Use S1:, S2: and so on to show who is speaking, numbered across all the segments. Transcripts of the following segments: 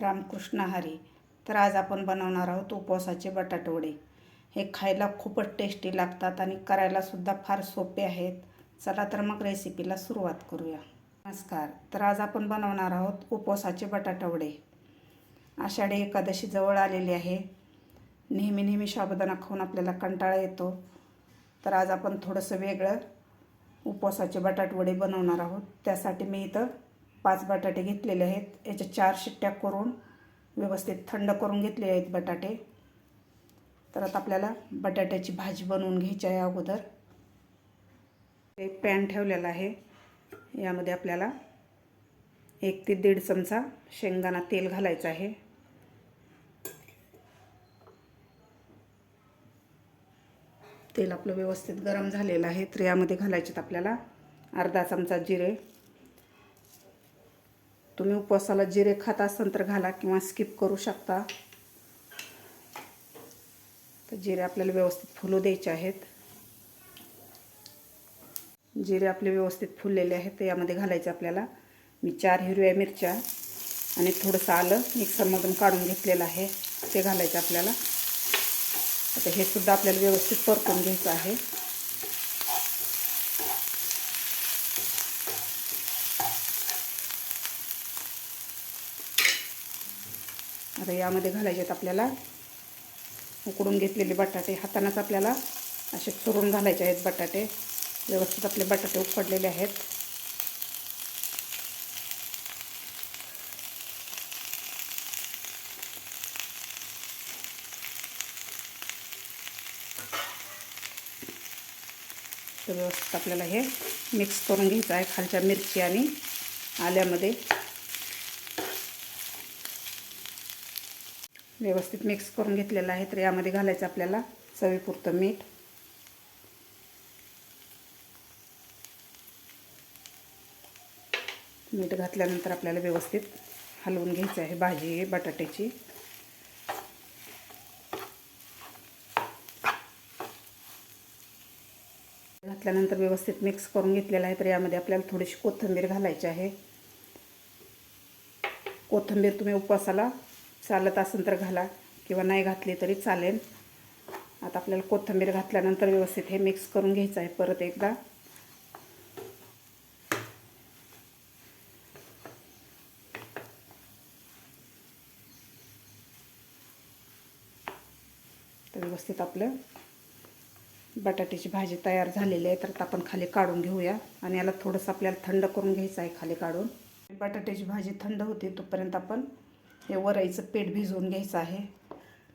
S1: रामकृष्ण हरी. तर आज आपण बनवणार आहोत उपवासाचे बटाटवडे. हे खायला खूपच टेस्टी लागतात आणि करायलासुद्धा फार सोपे आहेत. चला तर मग रेसिपीला सुरुवात करूया. नमस्कार. तर आज आपण बनवणार आहोत उपवासाचे बटाटवडे. आषाढी एकादशी जवळ आलेली आहे. नेहमी नेहमी शाबदाना खाऊन आपल्याला कंटाळा येतो. तर आज आपण थोडंसं वेगळं उपवासाचे बटाटवडे बनवणार आहोत. त्यासाठी मी इथं पाच बटाटे घेतलेले आहेत. याच्या चार शिट्ट्या करून व्यवस्थित थंड करून घेतलेले आहेत बटाटे. तर आता आपल्याला बटाट्याची भाजी बनवून घ्यायची आहे अगोदर. एक पॅन ठेवलेला आहे. यामध्ये आपल्याला एक ते दीड चमचा शेंगदाणा तेल घालायचं आहे. तेल आपलं व्यवस्थित गरम झालेलं आहे. तर यामध्ये घालायचे आपल्याला अर्धा चमचा जिरे तुम्ही उपवासाला जिरे खात असाल तर घाला किंवा स्किप करू शकता. तर जिरे आपल्याला व्यवस्थित फुलू द्यायचे आहेत. जिरे आपले व्यवस्थित फुललेले आहेत तर यामध्ये घालायचे आपल्याला. मी चार हिरव्या मिरच्या आणि थोडंसं आलं मिक्सरमधून काढून घेतलेलं आहे ते घालायचं आपल्याला. आता हे सुद्धा आपल्याला व्यवस्थित परतून घ्यायचं आहे. आता यामध्ये घालायचे आहेत आपल्याला. उकडून घेतलेले बटाटे. हातानंच आपल्याला असे चुरून घालायचे आहेत बटाटे. व्यवस्थित आपले बटाटे उकडलेले आहेत. तर व्यवस्थित आपल्याला हे मिक्स करून घ्यायचं आहे खालच्या मिरची आणि आल्यामध्ये. व्यवस्थित मिक्स करून घेतलेलं आहे तर यामध्ये घालायचं आपल्याला चवीपुरतं मीठ. मीठ घातल्यानंतर आपल्याला व्यवस्थित हलवून घ्यायचं आहे भाजी बटाट्याची. घातल्यानंतर व्यवस्थित मिक्स करून घेतलेलं आहे तर यामध्ये आपल्याला थोडीशी कोथिंबीर घालायची आहे. कोथिंबीर तुम्ही उपवासाला चालत असेल तर घाला किंवा नाही घातली तरी चालेल. आता आपल्याला कोथिंबीर घातल्यानंतर व्यवस्थित हे मिक्स करून घ्यायचं आहे परत एकदा. तर व्यवस्थित आपलं बटाट्याची भाजी तयार झालेली आहे. तर आपण खाली काढून घेऊया आणि याला थोडंसं आपल्याला थंड करून घ्यायचं आहे खाली काढून. बटाट्याची भाजी थंड होते तोपर्यंत आपण हे वरईचं पीठ भिजवून घ्यायचं आहे.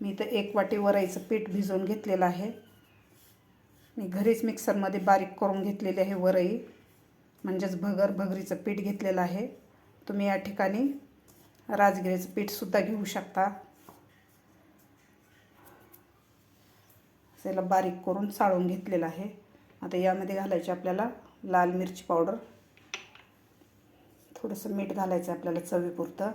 S1: मी इथं एक वाटी वराईचं पीठ भिजवून घेतलेलं आहे. मी घरीच मिक्सरमध्ये बारीक करून घेतलेले आहे वरई. म्हणजेच भगर भगरीचं पीठ घेतलेलं आहे. तुम्ही या ठिकाणी राजगिरीचं पीठसुद्धा घेऊ शकता. त्याला बारीक करून चाळून घेतलेलं आहे. आता यामध्ये घालायचे आपल्याला लाल मिरची पावडर. थोडंसं मीठ घालायचं आपल्याला चवीपुरतं.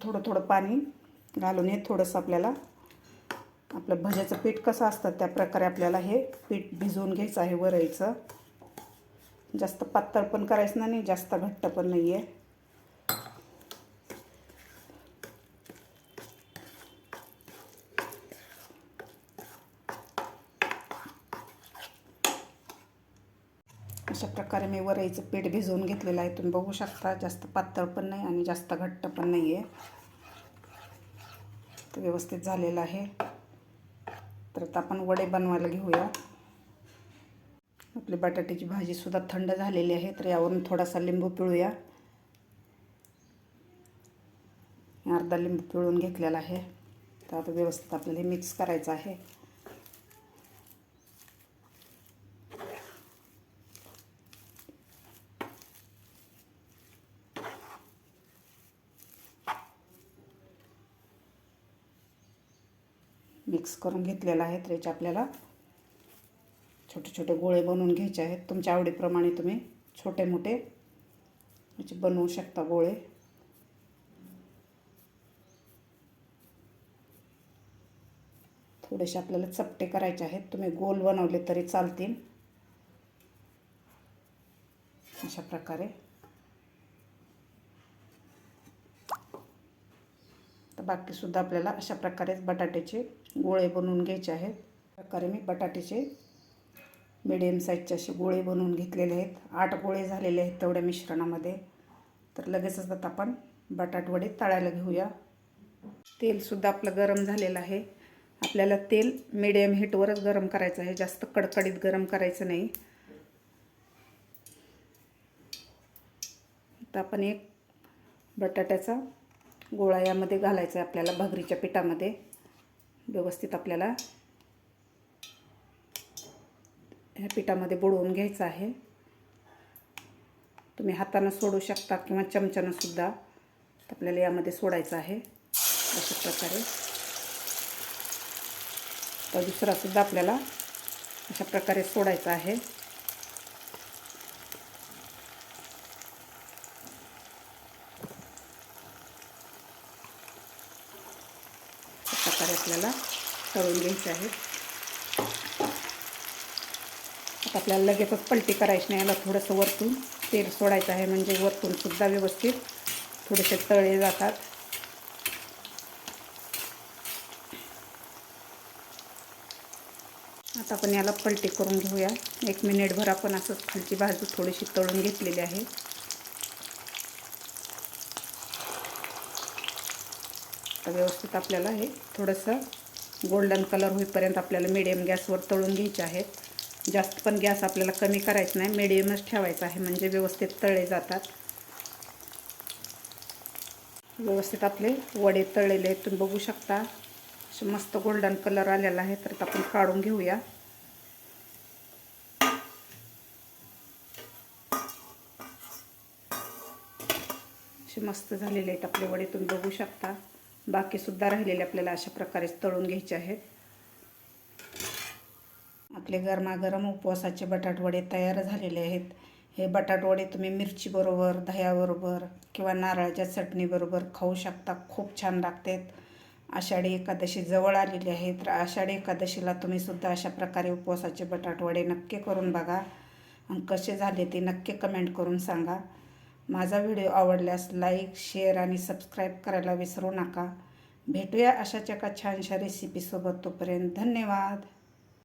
S1: थोडं थोडं पाणी घालून हे थोडंसं आपल्याला आपलं भज्याचं पीठ कसं असतं त्या प्रकारे आपल्याला हे पीठ भिजवून घ्यायचं आहे वरईचं जास्त पातळ पण करायचं नाही जास्त घट्ट पण नाही आहे अशा प्रकारे मी वरईचं पीठ भिजवून घेतलेलं आहे. तुम्ही बघू शकता जास्त पातळ पण नाही आणि जास्त घट्ट पण नाही आहे तर व्यवस्थित झालेलं आहे. तर आता आपण वडे बनवायला घेऊया. आपली बटाट्याची भाजीसुद्धा थंड झालेली आहे तर यावरून थोडासा लिंबू पिळूया. अर्धा लिंबू पिळून घेतलेला आहे. तर आता व्यवस्थित आपल्याला हे मिक्स करायचं आहे. मिक्स करून घेतलेला आहे त्याचे आपल्याला. छोटे छोटे गोळे बनवून घ्यायचे आहेत. तुमच्या आवडीप्रमाणे तुम्ही छोटे मोठे याचे बनवू शकता गोळे. थोडेसे आपल्याला चपटे करायचे आहेत. तुम्ही गोल बनवले तरी चालतील. अशा प्रकारे. बाकीसुद्धा आपल्याला अशा प्रकारेच बटाट्याचे गोळे बनवून घ्यायचे आहेत. प्रकारे मी बटाट्याचे मिडियम साईजचे असे गोळे बनवून घेतलेले आहेत. आठ गोळे झालेले आहेत तेवढ्या मिश्रणामध्ये. तर लगेचच आता आपण बटाटवडे तळायला घेऊया. तेलसुद्धा आपलं गरम झालेलं आहे. आपल्याला तेल मिडियम हीटवरच गरम करायचं आहे. जास्त कडकडीत गरम करायचं नाही. आता आपण एक बटाट्याचा गोळा यामध्ये घालायचा आहे आपल्याला भगरीच्या पिठामध्ये. व्यवस्थित आपल्याला ह्या पिठामध्ये बुडवून घ्यायचं आहे. तुम्ही हातानं सोडू शकता किंवा चमच्यानं सुद्धा आपल्याला यामध्ये सोडायचं आहे अशा प्रकारे. तर दुसरासुद्धा आपल्याला अशा प्रकारे सोडायचा आहे अशा प्रकारे आपल्याला तळून घ्यायचे आहे. आता आपल्याला लगेचच पलटी करायची नाही याला थोडंसं वरतून तेल सोडायचं आहे म्हणजे वरतून सुद्धा व्यवस्थित थोडेसे तळे जातात. आता आपण याला पलटी करून घेऊया. एक मिनिटभर आपण असंच खालची बाजू थोडीशी तळून घेतलेली आहे. तर व्यवस्थित आपल्याला हे थोडंसं गोल्डन कलर होईपर्यंत आपल्याला मिडियम गॅसवर तळून घ्यायचे आहेत. जास्त पण गॅस आपल्याला कमी करायचा नाही. मिडियमच ठेवायचा आहे म्हणजे व्यवस्थित तळले जातात. व्यवस्थित आपले वडे तळलेले आहेत. तुम्ही बघू शकता. असे मस्त गोल्डन कलर आलेला आहे. तर आपण काढून घेऊया. असे मस्त झालेले आहेत आपले वडे. तुम्ही बघू शकता. बाकीसुद्धा राहिलेले आपल्याला अशा प्रकारे तळून घ्यायचे आहेत. आपले गरमागरम उपवासाचे बटाटवडे तयार झालेले आहेत. हे बटाटवडे तुम्ही मिरचीबरोबर दह्याबरोबर किंवा नारळाच्या चटणीबरोबर खाऊ शकता. खूप छान लागतात आषाढी एकादशी जवळ आलेली आहे तर आषाढी एकादशीला तुम्हीसुद्धा अशा प्रकारे उपवासाचे बटाटवडे नक्की करून बघा. कसे झाले ते नक्की कमेंट करून सांगा. माझा व्हिडिओ आवडल्यास लाईक शेअर आणि सबस्क्राईब करायला विसरू नका. भेटूया अशाच एका छानशा रेसिपीसोबत तोपर्यंत धन्यवाद.